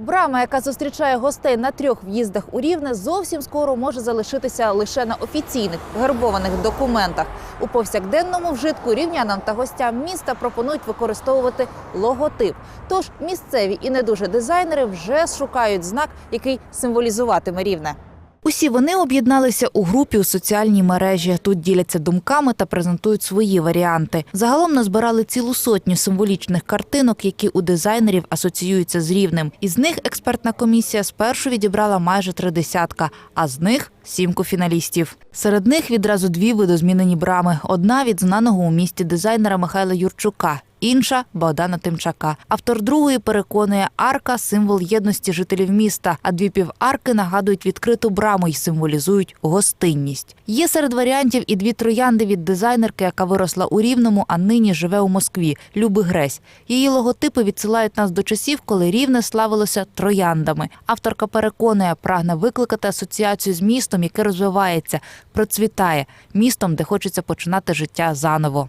Брама, яка зустрічає гостей на трьох в'їздах у Рівне, зовсім скоро може залишитися лише на офіційних гербованих документах. У повсякденному вжитку рівнянам та гостям міста пропонують використовувати логотип. Тож місцеві і не дуже дизайнери вже шукають знак, який символізуватиме рівне. Усі вони об'єдналися у групі у соціальній мережі. Тут діляться думками та презентують свої варіанти. Загалом назбирали цілу сотню символічних картинок, які у дизайнерів асоціюються з рівнем. Із них експертна комісія спершу відібрала майже три десятка, а з них сімку фіналістів. Серед них відразу дві видозмінені брами: одна від знаного у місті дизайнера Михайла Юрчука. Інша Богдана Тимчака. Автор другої переконує, арка символ єдності жителів міста, а дві піварки нагадують відкриту браму і символізують гостинність. Є серед варіантів і дві троянди від дизайнерки, яка виросла у Рівному, а нині живе у Москві. Люби Гресь. Її логотипи відсилають нас до часів, коли рівне славилося трояндами. Авторка переконує, прагне викликати асоціацію з містом, яке розвивається, процвітає, містом, де хочеться починати життя заново.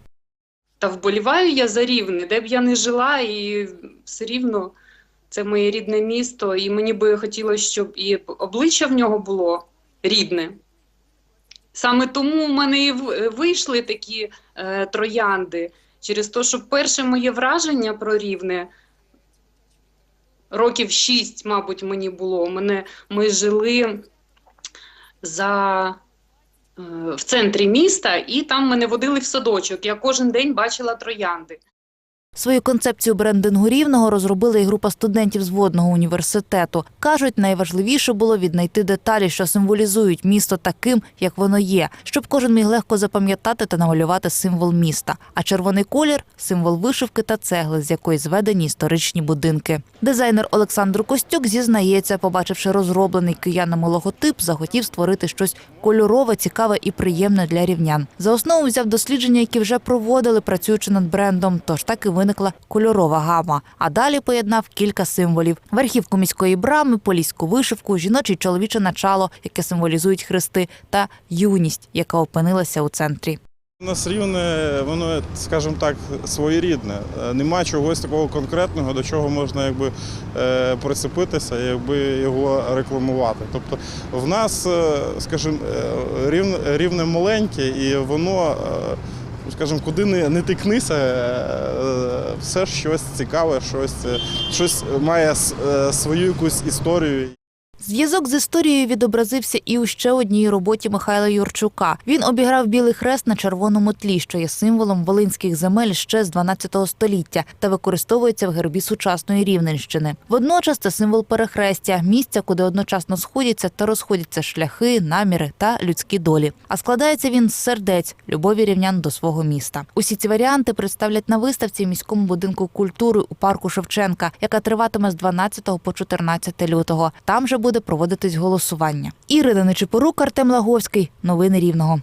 Та вболіваю я за рівне, де б я не жила, і все рівно це моє рідне місто, і мені би хотілося, щоб і обличчя в нього було рідне. Саме тому в мене і вийшли такі е, троянди, через те, що перше моє враження про рівне років шість, мабуть, мені було. Мене, ми жили за в центрі міста, і там мене водили в садочок. Я кожен день бачила троянди. Свою концепцію брендингу рівного розробила і група студентів з водного університету. кажуть, найважливіше було віднайти деталі, що символізують місто таким, як воно є, щоб кожен міг легко запам'ятати та намалювати символ міста. А червоний колір символ вишивки та цегли, з якої зведені історичні будинки. Дизайнер Олександр Костюк зізнається, побачивши розроблений киянами логотип, захотів створити щось кольорове, цікаве і приємне для рівнян. За основу взяв дослідження, які вже проводили, працюючи над брендом. Тож так і виникла кольорова гама. А далі поєднав кілька символів: верхівку міської брами, поліську вишивку, жіноче чоловіче начало, яке символізують хрести, та юність, яка опинилася у центрі. У нас рівне, воно, скажімо так, своєрідне. Е, Нема чогось такого конкретного, до чого можна якби, е, прицепитися, якби його рекламувати. Тобто в нас, е, скажімо, рівне, маленьке, і воно, скажімо, куди не, не тикнися, е, все щось цікаве, щось, е, щось має е, свою якусь історію. Зв'язок з історією відобразився і у ще одній роботі Михайла Юрчука. Він обіграв білий хрест на червоному тлі, що є символом волинських земель ще з 12 століття та використовується в гербі сучасної Рівненщини. Водночас це символ перехрестя, місця, куди одночасно сходяться та розходяться шляхи, наміри та людські долі. А складається він з сердець любові рівнян до свого міста. Усі ці варіанти представлять на виставці в міському будинку культури у парку Шевченка, яка триватиме з 12 по 14 лютого. Там же буде проводитись голосування. Ірина Нечипорук, Артем Лаговський. Новини Рівного.